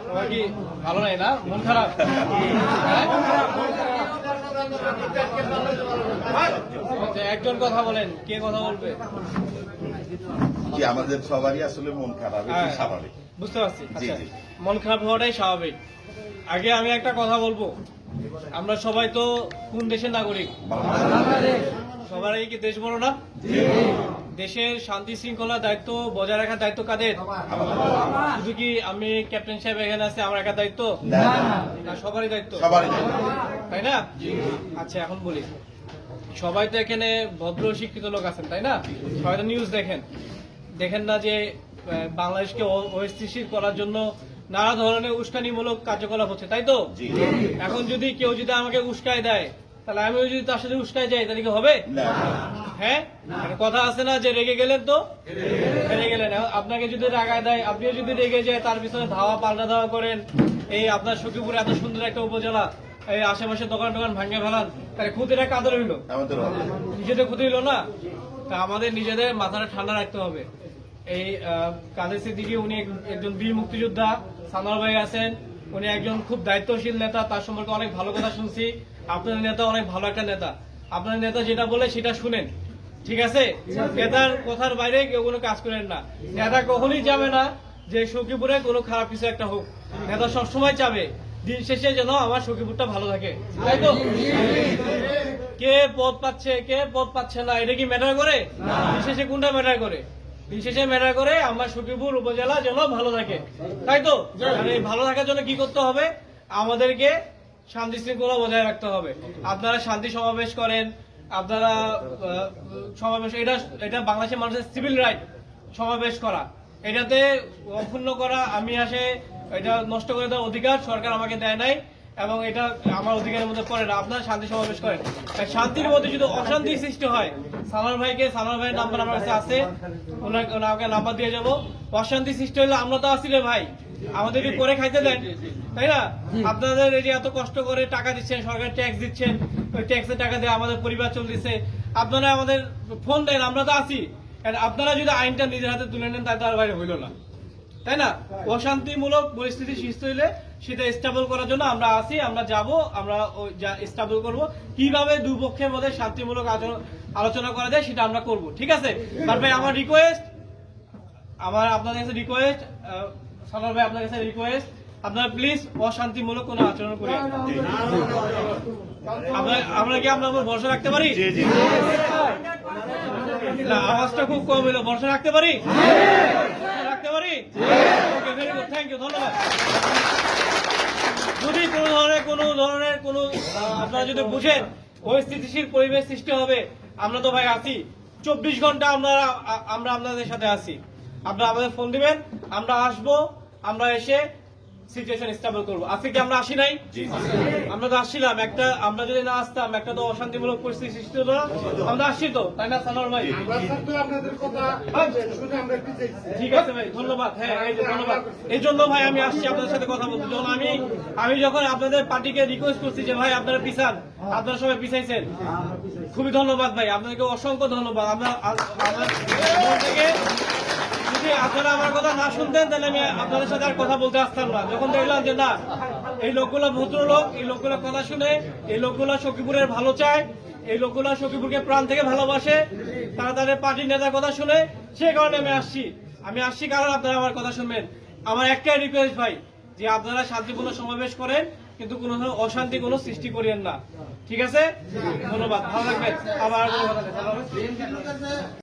সবাই কি ভালো নাই না? মন খারাপ? হ্যাঁ? আচ্ছা, একজন কথা বলেন কে কথা বলবে? আমাদের সবারই আসলে মন খারাপ হ্যাঁ, স্বাভাবিক। বুঝতে পারছি। আচ্ছা। মন খারাপ হওয়াটাই স্বাভাবিক। আগে আমি একটা কথা বলব। আমরা সবাই তো কোন দেশের নাগরিক? সবারই কি দেশ বড় না? দেশের শান্তি শৃঙ্খলা দায়িত্ব বজায় রাখার দায়িত্ব কাদের? শুধু কি আমি ক্যাপ্টেন সাহেব এখানে আছে আমার একা দায়িত্ব? না, সবারই দায়িত্ব? সবারই তাই না? আচ্ছা এখন বলি। সবাই তো এখানে ভদ্র শিক্ষিত লোক আছেন তাই না? সবাই তো নিউজ দেখেন। দেখেন না যে বাংলাদেশকে অস্থিতিশীল করার জন্য নানা ধরনের উস্কানিমূলক কার্যকলাপ হচ্ছে তাই তো? জি। এখন যদি কেউ যদি আমাকে উস্কায় দেয় তাহলে আমিও যদি তার সাথে উস্কায় যাই তাহলে কি হবে? হ্যাঁ? কথা আছে না যে রেগে গেলেন তো? হেরে গেলেন। আপনাকে যদি রাগায় দেয় আপনিও যদি রেগে যায় তার পিছনে ধাওয়া পাল্টা ধাওয়া করেন এই আপনার সখীপুর এত সুন্দর একটা উপজেলা এই আশেপাশে দোকান টোকান ভাঙে ফেলান তাহলে ক্ষতিটা কাদের হইল। নিজেদের ক্ষতি হইল না? তা আমাদের নিজেদের মাথাটা ঠান্ডা রাখতে হবে। এই কাদের সিদ্দিকি উনি একজন বীর মুক্তিযোদ্ধা সানোয়ার ভাই আছেন উনি একজন খুব দায়িত্বশীল নেতা, তার সম্পর্কে অনেক ভালো কথা শুনছি। আপনার নেতা অনেক ভালো একটা নেতা। আপনার নেতা যেটা বলে সেটা শুনেন। ঠিক আছে? নেতার কথার বাইরে কেউ কোনো কাজ করেন না। নেতা কখনই যাবে না যে সখীপুরে কোনো খারাপ কিছু একটা হোক। নেতা সবসময় চাবে, দিন শেষে যেন আমার সখীপুরটা ভালো থাকে। তাই তো? কে পদ পাচ্ছে, কে পদ পাচ্ছে না? এটা কি ম্যাটার করে? দিন শেষে কোনটা ম্যাটার করে? বিশেষে ম্যাটার করে আমার সখীপুর উপজেলা যেন ভালো থাকে। তাই তো? এই ভালো থাকার জন্য কি করতে হবে? আমাদেরকে শান্তি শৃঙ্খলা বজায় রাখতে হবে। আপনারা শান্তি সমাবেশ করেন। আপনারা সমাবেশ, এটা এটা বাংলাদেশের মানুষের সিভিল রাইট সমাবেশ করা। এটাতে অক্ষুণ্ণ করা, আমি আসে, এটা নষ্ট করে দেওয়ার অধিকার সরকার আমাকে দেয় নাই। এবং এটা আমার অধিকারের মধ্যে পড়ে না। আপনারা শান্তি সমাবেশ করেন। শান্তির মধ্যে যদি অশান্তি সৃষ্টি হয় সালার ভাইকে সালার ভাইয়ের নাম্বার আমার কাছে আছে। ওনাকে ওনাকে নাম্বার দিয়ে যাব। অশান্তি সৃষ্টি হলে আমরা তো আসি ভাই। আমাদেরকে করে খাইতে দেন। তাই না? আপনাদের এই যে এত কষ্ট করে টাকা দিচ্ছেন, সরকার ট্যাক্স দিচ্ছেন, ওই ট্যাক্সের টাকা দিয়ে আমাদের পরিবার চলতেছে। আপনারা আমাদের ফোন দেন, আমরা তো আছি। আপনারা যদি আইনটা নিজের হাতে তুলে নেন তাই তো আর বাইরে হইল না। তাই না? অশান্তিমূলক পরিস্থিতি সৃষ্টি হইলে সেটা স্টাবল করার জন্য আমরা আসি আমরা যাব আমরা স্টেবল করব কীভাবে দুপক্ষের মধ্যে শান্তিমূলক আলোচনা করা যায় সেটা আমরা করব ঠিক আছে তারপরে আমার রিকোয়েস্ট আমার আপনাদের কাছে রিকোয়েস্ট সালার ভাই আপনার কাছে রিকোয়েস্ট আপনারা প্লিজ অশান্তিমূলক কোনো আচরণ করেন না। আমরা কি আপনার উপর ভরসা রাখতে পারি না আওয়াজটা খুব কম হলো ভরসা রাখতে পারি রাখতে পারি okay very good thank you ধন্যবাদ কোনো ধরনের কোনো আপনারা যদি বুঝেন, পরিস্থিতিশীল পরিবেশ সৃষ্টি হবে, আমরা তো ভাই আছি। চব্বিশ ঘণ্টা আমরা আমরা আপনাদের সাথে আছি। আপনারা আমাদের ফোন দিবেন, আমরা আসব, আমরা এসে সিচুয়েশন স্টেবল করব। আজকে কি আমরা আসি নাই? আমরা তো আসছিলাম একটা আমরা যদি না আসতাম একটা তো অশান্তিমূলক পরিস্থিতি সৃষ্টি হতো আমরা আসছি তো তাই না সানোয়ার ভাই? আপনাদের কথা শুনে আমরা পিছিয়েছি ঠিক আছে ভাই ধন্যবাদ। হ্যাঁ এই যে ধন্যবাদ। এই জন্য ভাই আমি আসছি আপনাদের সাথে কথা বলতে। যখন আমি আমি যখন আপনাদের পার্টিকে রিকোয়েস্ট করছি যে ভাই আপনারা পিছান আপনারা সবাই পিছাইছেন। খুবই ধন্যবাদ ভাই আপনাদেরকে অসংখ্য ধন্যবাদ। আমরা থেকে যদি আপনারা আমার কথা না শুনতেন, তাহলে আমি আপনাদের সাথে আর কথা বলতে আসতাম না। যখন দেখলাম যে না, এই লোকগুলো ভদ্রলোক এই লোকগুলো কথা শুনে, এই লোকগুলো সখীপুরের ভালো চায়, এই লোকগুলো সখীপুরকে প্রাণ থেকে ভালোবাসে, তারা তাদের পার্টির নেতার কথা শুনে, সে কারণে আমি আসছি। আমি আসছি কারণ আপনারা আমার কথা শুনবেন। আমার একটাই রিকোয়েস্ট ভাই, যে আপনারা শান্তিপূর্ণ সমাবেশ করেন, কিন্তু কোনো ধরনের অশান্তি, কোনো সৃষ্টি করিয়েন না। ঠিক আছে? ধন্যবাদ। ভালো থাকবেন। আবার।